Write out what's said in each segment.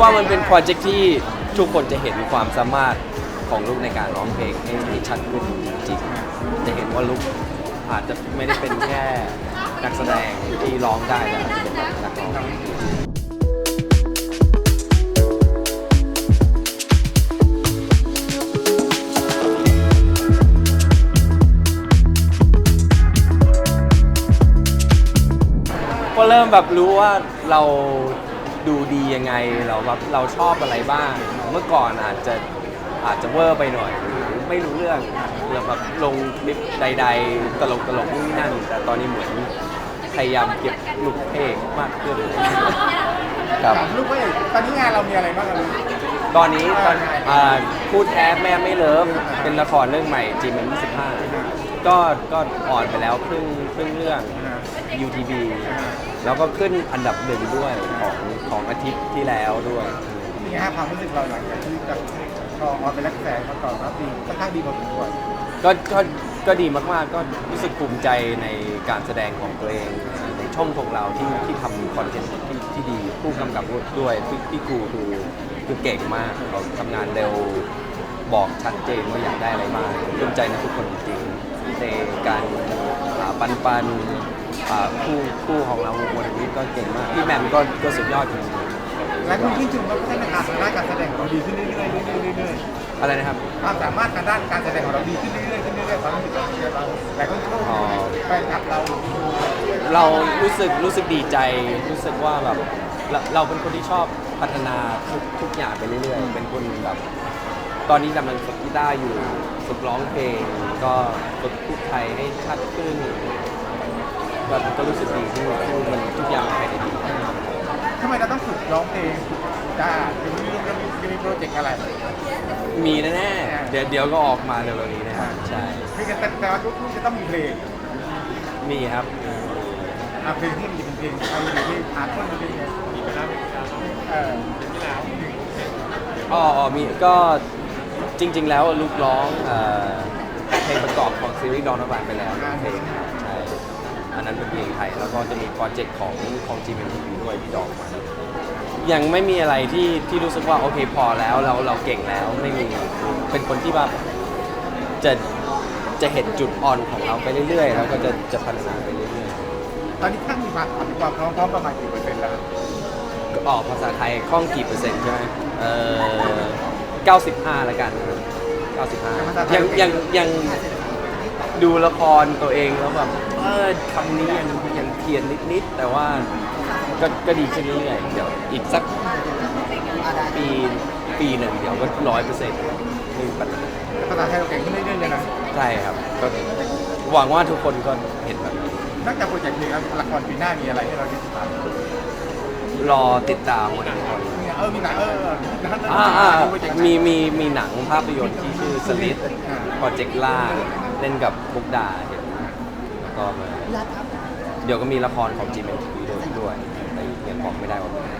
ว่ามันเป็นโปรเจกต์ที่ทุกคนจะเห็นความสามารถของลูกในการร้องเพลงให้ให้ชัดขึ้นจริงๆ จะเห็นว่าลูกอาจจะไม่ได้เป็นแค่นักแสดงที่ร้องได้แต่อาจจะเป็นแบบนักร้องก็เริ่มแบบรู้ว่าเรา ดูดียังไงเราแบบเราชอบอะไรบ้าง เมื่อก่อนอาจจะอาจจะเวอร์ไปหน่อยหรือไม่รู้เรื่องเราแบบลงคลิปใด ๆ ตลกตลกๆนู่นนี่นั่น แต่ตอนนี้เหมือนพยายามเก็บลูกเพลงมากขึ้นครับ ถามลูกว่าตอนนี้งานเรามีอะไรบ้างครับลูกตอนนี้ตอนอ่าพูดแท้แม่ไม่เลิฟเป็นละครเรื่องใหม่จีเมน25ก็ก็ออนไปแล้วครึ่งครึ่งเรื่อง UTV แล้วก็ขึ้นอันดับหนึ่งด้วยของของอาทิตย์ที่แล้วด้วย นี่ฮะความรู้สึกเราหลังจากที่จะพอออนไปแล้วกระแสเขาตอบรับดีค่อนข้างดีพอสมควรก็ก็ก็ดีมากๆ ก็รู้สึกภูมิใจในการแสดงของตัวเอง ในช่องของเราที่ที่ทำคอนเทนต์ที่ที่ดีผู้กำกับด้วยพี่พี่ครูคือคือเก่งมากเขาทำงานเร็วบอกชัดเจนว่าอยากได้อะไรบ้างภูมิใจในทุกคนจริงๆในการอ่า ปันปันอ่าคู่คู่ของเราวันนี้ก็เก่งมากพี่แหมมก็ก็สุดยอดจริงและคุณชื่นชมว่าพัฒนาการทางด้านการแสดงของเราดีขึ้นเรื่อยๆเรื่อยๆเรื่อยๆอะไรนะครับๆความสามารถทางด้านการแสดงของเราดีขึ้นเรื่อยๆขึ้นเรื่อยๆความรู้สึกเราเป็นยังไงบ้างหลายคนชมอ๋อแฟนคลับเราเรารู้สึกรู้สึกดีใจรู้สึกว่าแบบเราเราเป็นคนที่ชอบพัฒนาทุกทุกอย่างไปเรื่อยๆ เป็นคนแบบ ตอนนี้กำลังฝึกกีตาร์อยู่ ฝึกร้องเพลงก็ฝึกพูดไทยให้ชัดขึ้นก็ก็รู้สึกดีที่ที่มันทุกอย่างไปได้ดีทำไมเราต้องฝึกร้องเพลงฝึกจ้าจะมีจะมีจะมีโปรเจกต์อะไร มีแน่ๆเดี๋ยวเดี๋ยวก็ออกมาเร็วๆนี้นะครับใช่คือแต่แต่ว่าทุกๆจะต้องมีเพลงมีครับอะเพลงที่มันจะเป็นเพลงเอาอยู่ที่อาร์ตคนเป็นเพลงมีไปแล้วเออที่แล้วอ๋ออ๋อมีก็ จริง ๆ แล้วลูกร้องเอ่อเพลงประกอบของซีรีส์ดอนบานไปแล้วเพลงใช่อันนั้นเป็นเพลงไทย แล้วก็จะมีโปรเจกต์ของของจีเอ็มทีวีด้วยที่ดอกมา ยังไม่มีอะไรที่ที่รู้สึกว่าโอเคพอแล้วเราเราเก่งแล้วไม่มีเป็นคนที่แบบจะจะเห็นจุดอ่อนของเราไปเรื่อยๆ แล้วก็จะจะพัฒนาไปเรื่อยตอนนี้ท่านมีความมีความพร้อมพร้อมประมาณกี่เปอร์เซ็นต์แล้วๆก็ออกภาษาไทยคล่องกี่เปอร์เซ็นต์ใช่ไหมเออ 95แล้วกัน95ยังยังยังดูละครตัวเองแล้วแบบเออคำนี้ยังยังเพียนนิดๆแต่ว่าก็ก็ดีขึ้นเรื่อยๆเดี๋ยวอีกสักปีปีหนึ่งเดี๋ยวก็ร้อยเปอร์เซ็นต์ไม่มีปัญหาภาษาไทยเราเก่งขึ้นเรื่อยๆเลยนะใช่ครับก็หวังว่าทุกคนก็เห็นแบบนี้นอกจากโปรเจกต์เพลงแล้วละครปีหน้ามีอะไรให้เราได้ติดตาม รอติดตามวันนี้ก่อนมีเออมีหนังเออเออหนังอ่าอ่าโปรเจกต์มีมีมีหนังภาพยนตร์ที่ชื่อสลิดโปรเจกต์ล่าเล่นกับมุกดาเห็นแล้วก็มาเดี๋ยวก็มีละครของจีเอ็มทีวีด้วยแต่ยังบอกไม่ได้ว่าเป็นอะไร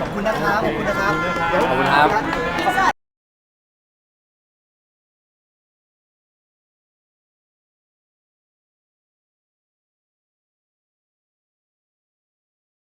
ขอบคุณนะครับ ขอบคุณนะครับ ขอบคุณครับ